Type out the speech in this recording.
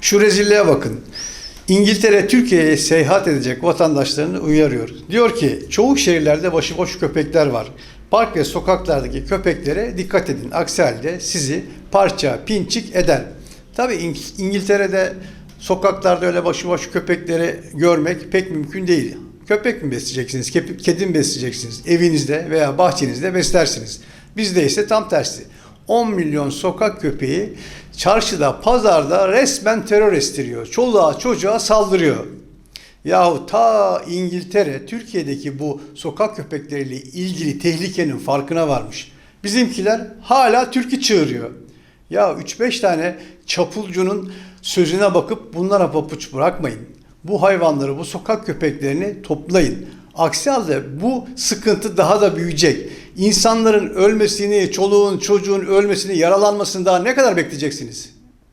Şu rezilliğe bakın. İngiltere Türkiye'ye seyahat edecek vatandaşlarını uyarıyor. Diyor ki çoğu şehirlerde başıboş köpekler var. Park ve sokaklardaki köpeklere dikkat edin. Aksi halde sizi parça pinçik eder. Tabii İng- İngiltere'de sokaklarda öyle başıboş köpekleri görmek pek mümkün değil. Köpek mi besleyeceksiniz, kedi mi besleyeceksiniz? Evinizde veya bahçenizde beslersiniz. Bizde ise tam tersi. 10 milyon sokak köpeği çarşıda, pazarda resmen terör estiriyor. Çoluğa, çocuğa saldırıyor. Yahu ta İngiltere, Türkiye'deki bu sokak köpekleriyle ilgili tehlikenin farkına varmış. Bizimkiler hala Türk'ü çığırıyor. Ya 3-5 tane çapulcunun sözüne bakıp bunlara papuç bırakmayın. Bu hayvanları, bu sokak köpeklerini toplayın. Aksi halde bu sıkıntı daha da büyüyecek. İnsanların ölmesini, çoluğun, çocuğun ölmesini, yaralanmasını daha ne kadar bekleyeceksiniz?